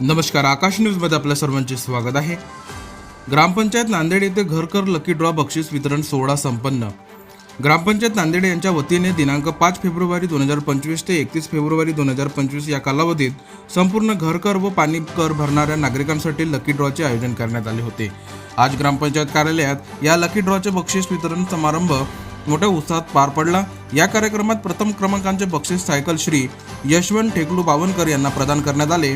नमस्कार आकाश न्यूजमध्ये आपल्या सर्वांचे स्वागत आहे. ग्रामपंचायत नांदेड येथे घरकर लकी ड्रॉ बक्षीस वितरण सोहळा संपन्न. ग्रामपंचायत नांदेड यांच्या वतीने दिनांक पाच फेब्रुवारी दोन हजार पंचवीस ते एकतीस फेब्रुवारी दोन हजार पंचवीस या कालावधीत संपूर्ण घरकर व पाणी कर भरणाऱ्या नागरिकांसाठी लकी ड्रॉचे आयोजन करण्यात आले होते. आज ग्रामपंचायत कार्यालयात या लकी ड्रॉचे बक्षीस वितरण समारंभ मोठ्या उत्साहात पार पडला. या कार्यक्रमात प्रथम क्रमांकाचे बक्षीस सायकल श्री यशवंत ठेकलू बावनकर यांना प्रदान करण्यात आले.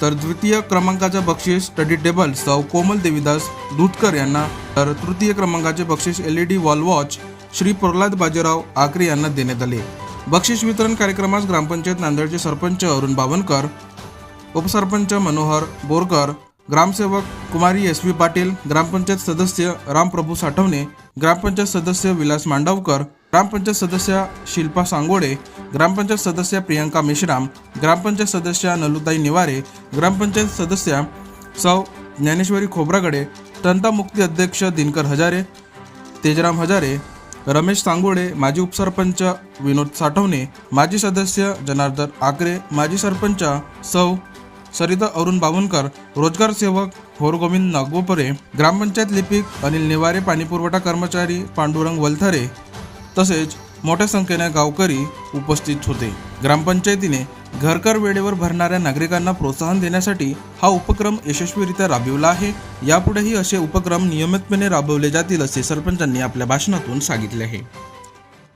तर द्वितीय क्रमांकाचे बक्षीस स्टडी टेबल सौ कोमल देवीदास दूधकर यांना तर तृतीय क्रमांकाचे बक्षीस L E D wall watch Shri Pralhad Bajirao Akare यांना देण्यात आले. बक्षीस वितरण कार्यक्रमास ग्रामपंचायत नांदेडचे सरपंच अरुण बावनकर उपसरपंच मनोहर बोरकर ग्रामसेवक कुमारी एस व्ही पाटील ग्रामपंचायत सदस्य रामप्रभू साठवणे ग्रामपंचायत सदस्य विलास मांडवकर ग्रामपंचायत सदस्य शिल्पा सांगोडे ग्रामपंचायत सदस्य प्रियंका मेश्राम ग्रामपंचायत सदस्य नलुताई निवारे ग्रामपंचायत सदस्य सौ ज्ञानेश्वरी खोब्रागडे तंतामुक्ती अध्यक्ष दिनकर हजारे तेजराम हजारे रमेश सांगोडे माजी उपसरपंच विनोद साठवणे माजी सदस्य जनार्दन आकरे माजी सरपंच सौ सरिता अरुण बावनकर रोजगार सेवक होरगोविंद नागोपरे ग्रामपंचायत लिपिक अनिल निवारे पाणीपुरवठा कर्मचारी पांडुरंग वलथरे तसेच मोठ्या संख्येने गावकरी उपस्थित होते. ग्रामपंचायतीने घरकर वेळेवर भरणाऱ्या नागरिकांना प्रोत्साहन देण्यासाठी हा उपक्रम यशस्वीरित्या राबविला आहे. यापुढेही असे उपक्रम नियमितपणे राबवले जातील असे सरपंचांनी आपल्या भाषणातून सांगितले आहे.